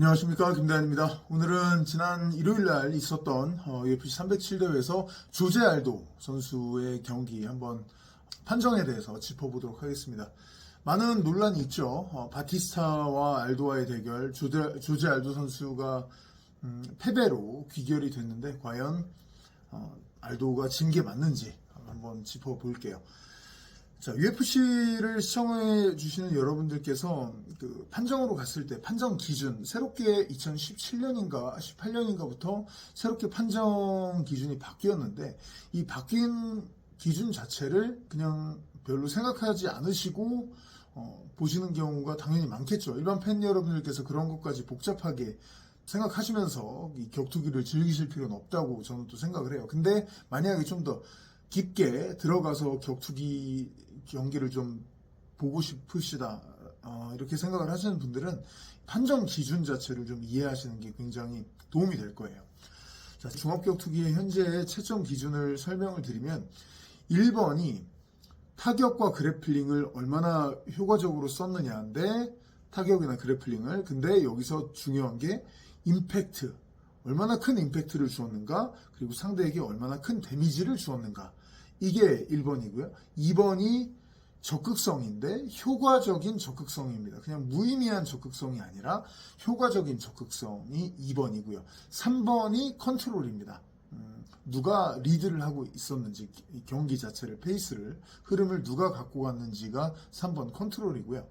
안녕하십니까 김대한입니다. 오늘은 지난 일요일 날 있었던 어, UFC 307 대회에서 조제 알도 선수의 경기 한번 판정에 대해서 짚어보도록 하겠습니다. 많은 논란이 있죠. 어, 바티스타와 알도와의 대결 조제, 조제 알도 선수가 음, 패배로 귀결이 됐는데 과연 어, 알도가 진 게 맞는지 한번 짚어볼게요. 자, UFC를 시청해 주시는 여러분들께서 그 판정으로 갔을 때 판정 기준 새롭게 2017년인가 18년인가부터 새롭게 판정 기준이 바뀌었는데 이 바뀐 기준 자체를 그냥 별로 생각하지 않으시고 어, 보시는 경우가 당연히 많겠죠. 일반 팬 여러분들께서 그런 것까지 복잡하게 생각하시면서 이 격투기를 즐기실 필요는 없다고 저는 또 생각을 해요. 근데 만약에 좀 더 깊게 들어가서 격투기 경기를 좀 보고 싶으시다 어, 이렇게 생각을 하시는 분들은 판정 기준 자체를 좀 이해하시는 게 굉장히 도움이 될 거예요. 자, 종합격 투기의 현재 채점 기준을 설명을 드리면 1번이 타격과 그래플링을 얼마나 효과적으로 썼느냐인데 타격이나 그래플링을. 근데 여기서 중요한 게 임팩트 얼마나 큰 임팩트를 주었는가 그리고 상대에게 얼마나 큰 데미지를 주었는가. 이게 1번이고요. 2번이 적극성인데 효과적인 적극성입니다. 그냥 무의미한 적극성이 아니라 효과적인 적극성이 2번이고요. 3번이 컨트롤입니다. 음, 누가 리드를 하고 있었는지 이 경기 자체를 페이스를 흐름을 누가 갖고 갔는지가 3번 컨트롤이고요.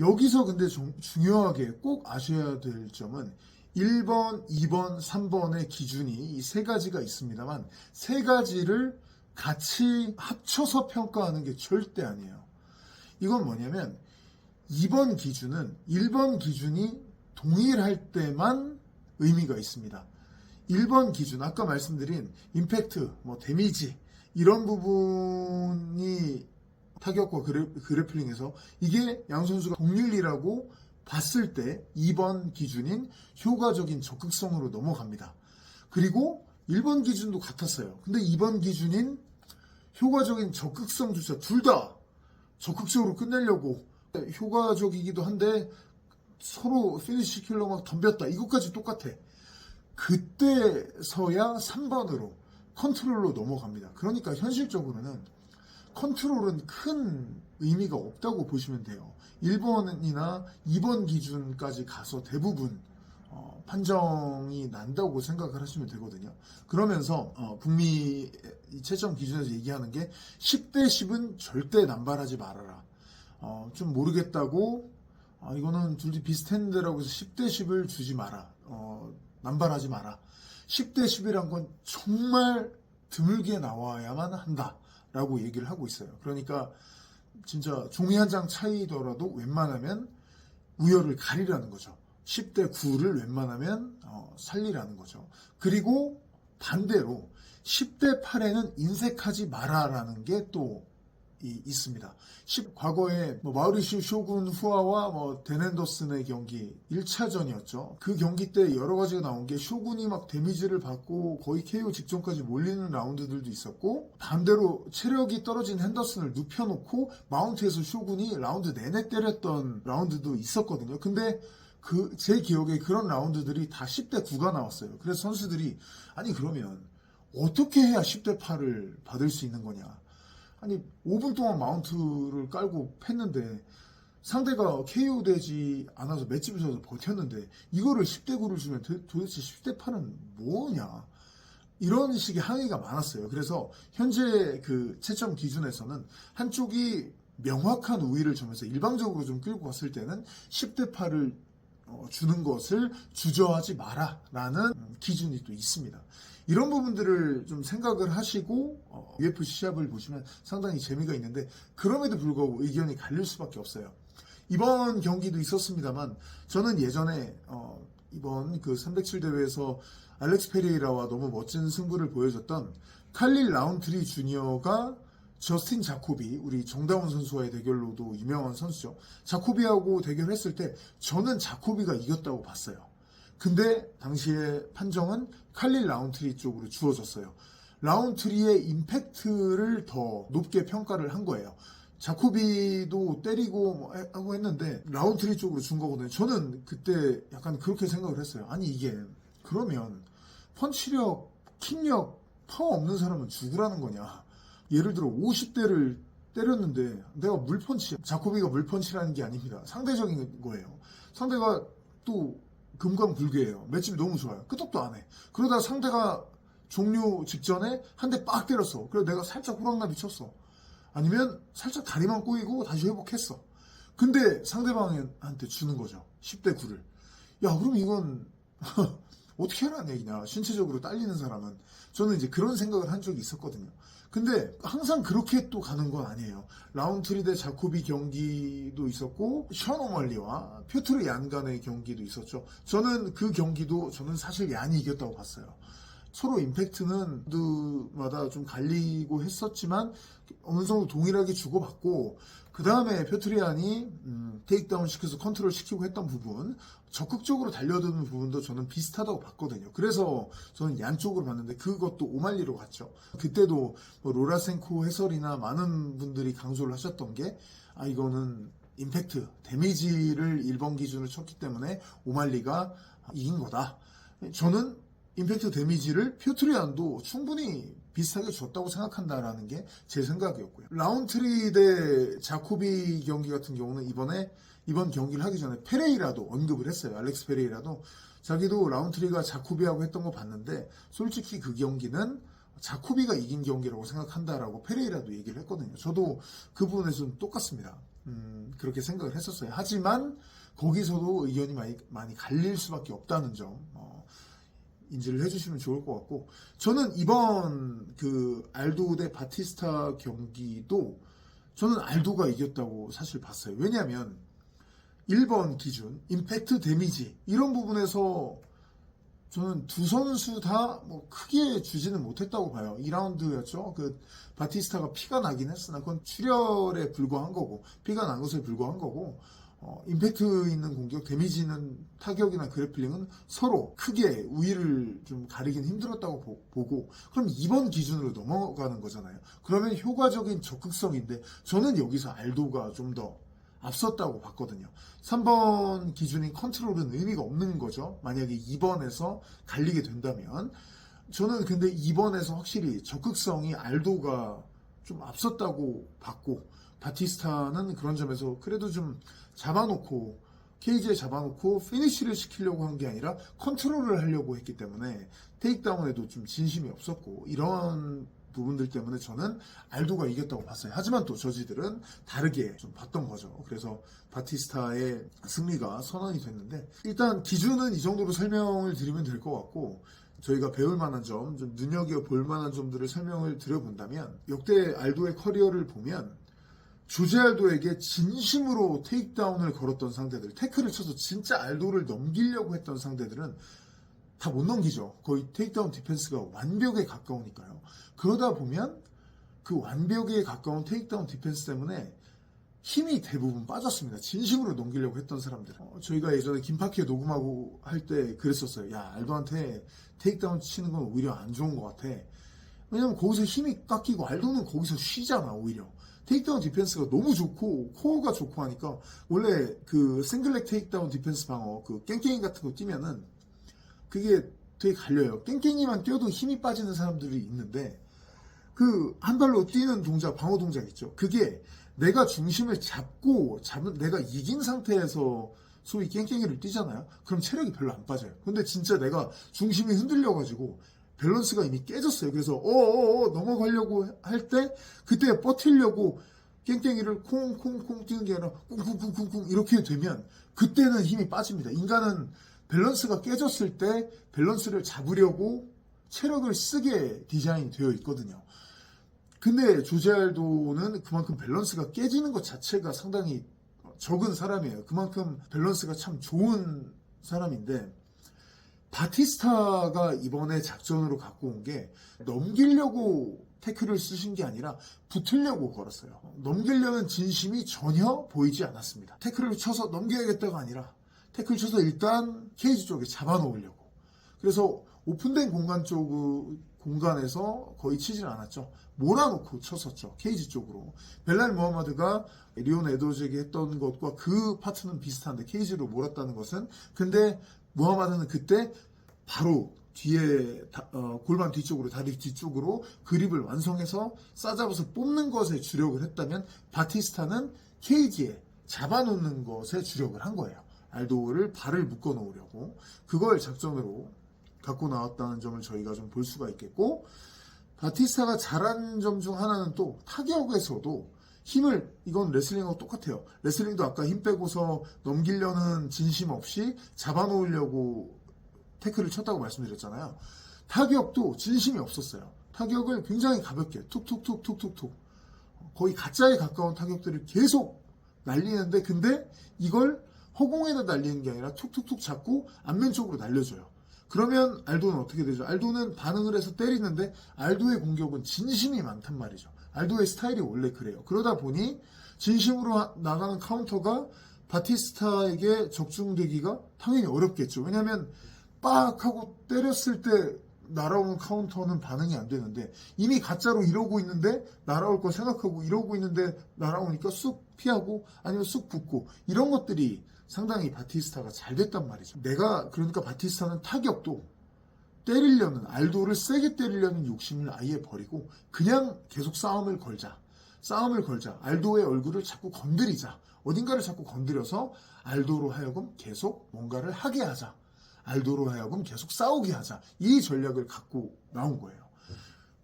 여기서 근데 중, 중요하게 꼭 아셔야 될 점은 1번, 2번, 3번의 기준이 이 세 가지가 있습니다만 세 가지를 같이 합쳐서 평가하는 게 절대 아니에요. 이건 뭐냐면 2번 기준은 1번 기준이 동일할 때만 의미가 있습니다. 1번 기준, 아까 말씀드린 임팩트, 뭐 데미지 이런 부분이 타격과 그래, 그래플링에서 이게 양 선수가 동일이라고 봤을 때 2번 기준인 효과적인 적극성으로 넘어갑니다. 그리고 1번 기준도 같았어요. 근데 2번 기준인 효과적인 적극성조차 둘다 적극적으로 끝내려고 효과적이기도 한데 서로 피니시 시키려고 막 덤볐다. 이것까지 똑같아. 그때서야 3번으로 컨트롤로 넘어갑니다. 그러니까 현실적으로는 컨트롤은 큰 의미가 없다고 보시면 돼요. 1번이나 2번 기준까지 가서 대부분 어, 판정이 난다고 생각을 하시면 되거든요. 그러면서 어, 북미 채점 기준에서 얘기하는 게 10대 10은 절대 남발하지 말아라. 어, 좀 모르겠다고 아, 이거는 둘이 비슷했는데라고 해서 10대 10을 주지 마라. 어, 남발하지 마라. 10대 10이란 건 정말 드물게 나와야만 한다 라고 얘기를 하고 있어요. 그러니까 진짜 종이 한 장 차이더라도 웬만하면 우열을 가리라는 거죠. 10대 9를 웬만하면 어, 살리라는 거죠. 그리고 반대로 10대 8에는 인색하지 마라라는 게또 있습니다. 10, 과거에 뭐 마우리슈 쇼군 후아와 뭐 데넨더슨의 경기 1차전이었죠. 그 경기 때 여러 가지가 나온 게 쇼군이 막 데미지를 받고 거의 KO 직전까지 몰리는 라운드들도 있었고 반대로 체력이 떨어진 핸더슨을 눕혀놓고 마운트에서 쇼군이 라운드 내내 때렸던 라운드도 있었거든요. 근데 그 제 기억에 그런 라운드들이 다 10대 9가 나왔어요. 그래서 선수들이 아니 그러면 어떻게 해야 10대 8을 받을 수 있는 거냐? 아니 5분 동안 마운트를 깔고 팼는데 상대가 KO 되지 않아서 맷집에서 버텼는데 이거를 10대 9를 주면 도- 도대체 10대 8은 뭐냐 이런 식의 항의가 많았어요. 그래서 현재 그 채점 기준에서는 한쪽이 명확한 우위를 점해서 일방적으로 좀 끌고 갔을 때는 10대 8을 어, 주는 것을 주저하지 마라라는 음, 기준이 또 있습니다. 이런 부분들을 좀 생각을 하시고 어, UFC 시합을 보시면 상당히 재미가 있는데 그럼에도 불구하고 의견이 갈릴 수밖에 없어요. 이번 경기도 있었습니다만 저는 예전에 어, 이번 그 307 대회에서 알렉스 페레이라와 너무 멋진 승부를 보여줬던 칼릴 라운트리 주니어가 저스틴 자코비 우리 정다운 선수와의 대결로도 유명한 선수죠. 자코비하고 대결했을 때 저는 자코비가 이겼다고 봤어요. 근데 당시에 판정은 칼릴 라운트리 쪽으로 주어졌어요. 라운트리의 임팩트를 더 높게 평가를 한 거예요. 자코비도 때리고 뭐 해- 하고 했는데 라운트리 쪽으로 준 거거든요. 저는 그때 약간 그렇게 생각을 했어요. 아니 이게 그러면 펀치력, 킥력, 파워 없는 사람은 죽으라는 거냐? 예를 들어 50대를 때렸는데 내가 물펀치, 자코비가 물펀치라는 게 아닙니다. 상대적인 거예요. 상대가 또 금강불개예요. 맷집이 너무 좋아요. 끄덕도 안 해. 그러다 상대가 종료 직전에 한 대 빡 때렸어. 그래서 내가 살짝 호랑나비 쳤어. 아니면 살짝 다리만 꼬이고 다시 회복했어. 근데 상대방한테 주는 거죠. 10대 9를. 야, 그럼 이건 어떻게 하라는 얘기냐. 신체적으로 딸리는 사람은. 저는 이제 그런 생각을 한 적이 있었거든요. 근데 항상 그렇게 또 가는 건 아니에요. 라운트리 대 자코비 경기도 있었고, 션 오멀리와 표트르 얀 간의 경기도 있었죠. 저는 그 경기도 저는 사실 얀이 이겼다고 봤어요. 서로 임팩트는 모두마다 좀 갈리고 했었지만 어느 정도 동일하게 주고받고 그 다음에 표트리안이 음, 테이크다운 시켜서 컨트롤 시키고 했던 부분 적극적으로 달려드는 부분도 저는 비슷하다고 봤거든요. 그래서 저는 양쪽으로 봤는데 그것도 오말리로 갔죠. 그때도 뭐 로라센코 해설이나 많은 분들이 강조를 하셨던 게 아 이거는 임팩트 데미지를 1번 기준으로 쳤기 때문에 오말리가 이긴 거다. 저는 임팩트 데미지를 퓨트리안도 충분히 비슷하게 줬다고 생각한다라는 게 제 생각이었고요. 라운트리 대 자코비 경기 같은 경우는 이번에 이번 경기를 하기 전에 페레이라도 언급을 했어요. 알렉스 페레이라도 자기도 라운트리가 자코비하고 했던 거 봤는데 솔직히 그 경기는 자코비가 이긴 경기라고 생각한다라고 페레이라도 얘기를 했거든요. 저도 그 부분에서는 똑같습니다. 음, 그렇게 생각을 했었어요. 하지만 거기서도 의견이 많이, 많이 갈릴 수밖에 없다는 점, 어, 인지를 해주시면 좋을 것 같고, 저는 이번 그 알도 대 바티스타 경기도 저는 알도가 이겼다고 사실 봤어요. 왜냐하면 1번 기준, 임팩트 데미지, 이런 부분에서 저는 두 선수 다 뭐 크게 주지는 못했다고 봐요. 2라운드였죠. 그 바티스타가 피가 나긴 했으나 그건 출혈에 불과한 거고 피가 난 것에 불과한 거고 어, 임팩트 있는 공격, 데미지 있는 타격이나 그래플링은 서로 크게 우위를 좀 가리긴 힘들었다고 보- 보고 그럼 2번 기준으로 넘어가는 거잖아요. 그러면 효과적인 적극성인데 저는 여기서 알도가 좀 더 앞섰다고 봤거든요. 3번 기준인 컨트롤은 의미가 없는 거죠. 만약에 2번에서 갈리게 된다면. 저는 근데 2번에서 확실히 적극성이 알도가 좀 앞섰다고 봤고, 바티스타는 그런 점에서 그래도 좀 잡아놓고, 케이지에 잡아놓고 피니쉬를 시키려고 한 게 아니라 컨트롤을 하려고 했기 때문에 테이크다운에도 좀 진심이 없었고, 이런 부분들 때문에 저는 알도가 이겼다고 봤어요. 하지만 또 저지들은 다르게 좀 봤던 거죠. 그래서 바티스타의 승리가 선언이 됐는데 일단 기준은 이 정도로 설명을 드리면 될 것 같고 저희가 배울 만한 점, 좀 눈여겨 볼 만한 점들을 설명을 드려본다면 역대 알도의 커리어를 보면 조제 알도에게 진심으로 테이크다운을 걸었던 상대들, 태클을 쳐서 진짜 알도를 넘기려고 했던 상대들은 다 못 넘기죠. 거의 테이크다운 디펜스가 완벽에 가까우니까요. 그러다 보면 그 완벽에 가까운 테이크다운 디펜스 때문에 힘이 대부분 빠졌습니다. 진심으로 넘기려고 했던 사람들. 어, 저희가 예전에 김파키에 녹음하고 할 때 그랬었어요. 야, 알도한테 테이크다운 치는 건 오히려 안 좋은 것 같아. 왜냐면 거기서 힘이 깎이고 알도는 거기서 쉬잖아, 오히려. 테이크다운 디펜스가 너무 좋고 코어가 좋고 하니까 원래 그 싱글렉 테이크다운 디펜스 방어 그 깽깽이 같은 거 뛰면은 그게 되게 갈려요. 깽깽이만 뛰어도 힘이 빠지는 사람들이 있는데 그 한 발로 뛰는 동작, 방어 동작 있죠. 그게 내가 중심을 잡고 잡은 내가 이긴 상태에서 소위 깽깽이를 뛰잖아요. 그럼 체력이 별로 안 빠져요. 근데 진짜 내가 중심이 흔들려 가지고 밸런스가 이미 깨졌어요. 그래서 어어어 넘어가려고 할 때 그때 버틸려고 깽깽이를 콩콩콩 뛰는 게 아니라 쿵쿵쿵쿵쿵 이렇게 되면 그때는 힘이 빠집니다. 인간은 밸런스가 깨졌을 때 밸런스를 잡으려고 체력을 쓰게 디자인이 되어 있거든요. 근데 조제알도는 그만큼 밸런스가 깨지는 것 자체가 상당히 적은 사람이에요. 그만큼 밸런스가 참 좋은 사람인데 바티스타가 이번에 작전으로 갖고 온 게 넘기려고 태클을 쓰신 게 아니라 붙으려고 걸었어요. 넘기려는 진심이 전혀 보이지 않았습니다. 태클을 쳐서 넘겨야겠다가 아니라 태클 쳐서 일단 케이지 쪽에 잡아놓으려고. 그래서 오픈된 공간 쪽 공간에서 거의 치질 않았죠. 몰아놓고 쳤었죠. 케이지 쪽으로. 벨랄 무하마드가 리온 에드워즈에게 했던 것과 그 파트는 비슷한데 케이지로 몰았다는 것은 근데 무하마드는 그때 바로 뒤에 다- 어, 골반 뒤쪽으로 다리 뒤쪽으로 그립을 완성해서 싸잡아서 뽑는 것에 주력을 했다면 바티스타는 케이지에 잡아놓는 것에 주력을 한 거예요. 알도를 발을 묶어 놓으려고 그걸 작전으로 갖고 나왔다는 점을 저희가 좀 볼 수가 있겠고 바티스타가 잘한 점 중 하나는 또 타격에서도 힘을 이건 레슬링하고 똑같아요. 레슬링도 아까 힘 빼고서 넘기려는 진심 없이 잡아놓으려고 태클을 쳤다고 말씀드렸잖아요. 타격도 진심이 없었어요. 타격을 굉장히 가볍게 툭툭툭툭툭툭 거의 가짜에 가까운 타격들을 계속 날리는데 근데 이걸 허공에다 날리는 게 아니라 툭툭툭 잡고 앞면 쪽으로 날려줘요. 그러면 알도는 어떻게 되죠? 알도는 반응을 해서 때리는데 알도의 공격은 진심이 많단 말이죠. 알도의 스타일이 원래 그래요. 그러다 보니 진심으로 하- 나가는 카운터가 바티스타에게 적중되기가 당연히 어렵겠죠. 왜냐하면 빡 하고 때렸을 때 날아오는 카운터는 반응이 안 되는데 이미 가짜로 이러고 있는데 날아올 거 생각하고 이러고 있는데 날아오니까 쑥 피하고 아니면 쑥 붙고 이런 것들이 상당히 바티스타가 잘 됐단 말이죠. 내가 그러니까 바티스타는 타격도 때리려는 알도를 세게 때리려는 욕심을 아예 버리고 그냥 계속 싸움을 걸자. 싸움을 걸자. 알도의 얼굴을 자꾸 건드리자. 어딘가를 자꾸 건드려서 알도로 하여금 계속 뭔가를 하게 하자. 알도로 하여금 계속 싸우게 하자. 이 전략을 갖고 나온 거예요.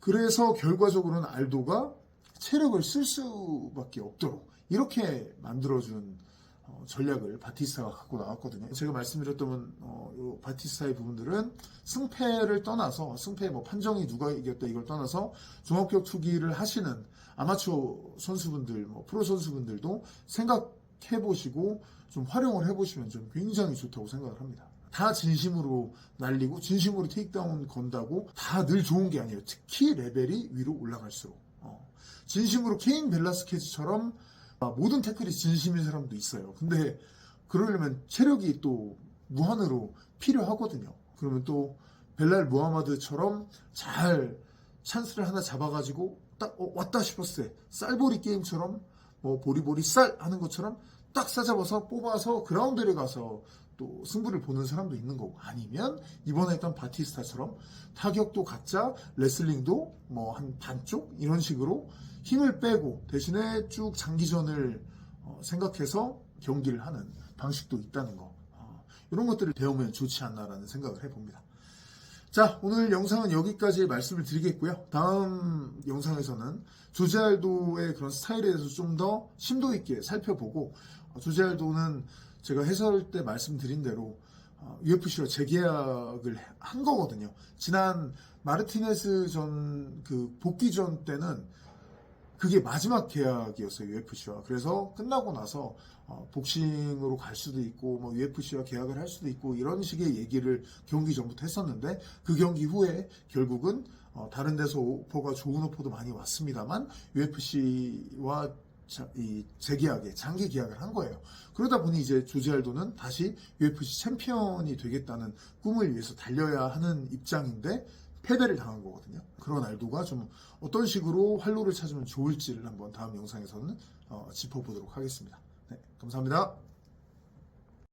그래서 결과적으로는 알도가 체력을 쓸 수밖에 없도록 이렇게 만들어준 어, 전략을 바티스타가 갖고 나왔거든요. 제가 말씀드렸던 어, 요 바티스타의 부분들은 승패를 떠나서 승패 뭐 판정이 누가 이겼다 이걸 떠나서 종합격 투기를 하시는 아마추어 선수분들, 뭐 프로 선수분들도 생각해 보시고 좀 활용을 해 보시면 좀 굉장히 좋다고 생각을 합니다. 다 진심으로 날리고 진심으로 테이크다운 건다고 다 늘 좋은 게 아니에요. 특히 레벨이 위로 올라갈수록 어. 진심으로 케인 벨라스케즈처럼 아, 모든 태클이 진심인 사람도 있어요. 근데 그러려면 체력이 또 무한으로 필요하거든요. 그러면 또 벨랄 무하마드처럼 잘 찬스를 하나 잡아가지고 딱 어, 왔다 싶었을 때 쌀보리 게임처럼 뭐 보리보리 쌀 하는 것처럼 딱 싸잡아서 뽑아서 그라운드에 가서 또 승부를 보는 사람도 있는 거고 아니면 이번에 했던 바티스타처럼 타격도 가짜 레슬링도 뭐 한 반쪽 이런 식으로 힘을 빼고 대신에 쭉 장기전을 어, 생각해서 경기를 하는 방식도 있다는 거 어, 이런 것들을 배우면 좋지 않나라는 생각을 해봅니다. 자, 오늘 영상은 여기까지 말씀을 드리겠고요. 다음 영상에서는 조제알도의 그런 스타일에 대해서 좀 더 심도 있게 살펴보고 어, 조제알도는 제가 해설 때 말씀드린 대로 어, UFC와 재계약을 한 거거든요. 지난 마르티네스 전 그 복귀 전 때는 그게 마지막 계약이었어요 UFC와 그래서 끝나고 나서 어, 복싱으로 갈 수도 있고 뭐 UFC와 계약을 할 수도 있고 이런 식의 얘기를 경기 전부터 했었는데 그 경기 후에 결국은 어, 다른 데서 오퍼가 좋은 오퍼도 많이 왔습니다만 UFC와 이 재계약에 장기 계약을 한 거예요. 그러다 보니 이제 조지알도는 다시 UFC 챔피언이 되겠다는 꿈을 위해서 달려야 하는 입장인데 패배를 당한 거거든요. 그런 알도가 좀 어떤 식으로 활로를 찾으면 좋을지를 한번 다음 영상에서는 어, 짚어보도록 하겠습니다. 네, 감사합니다.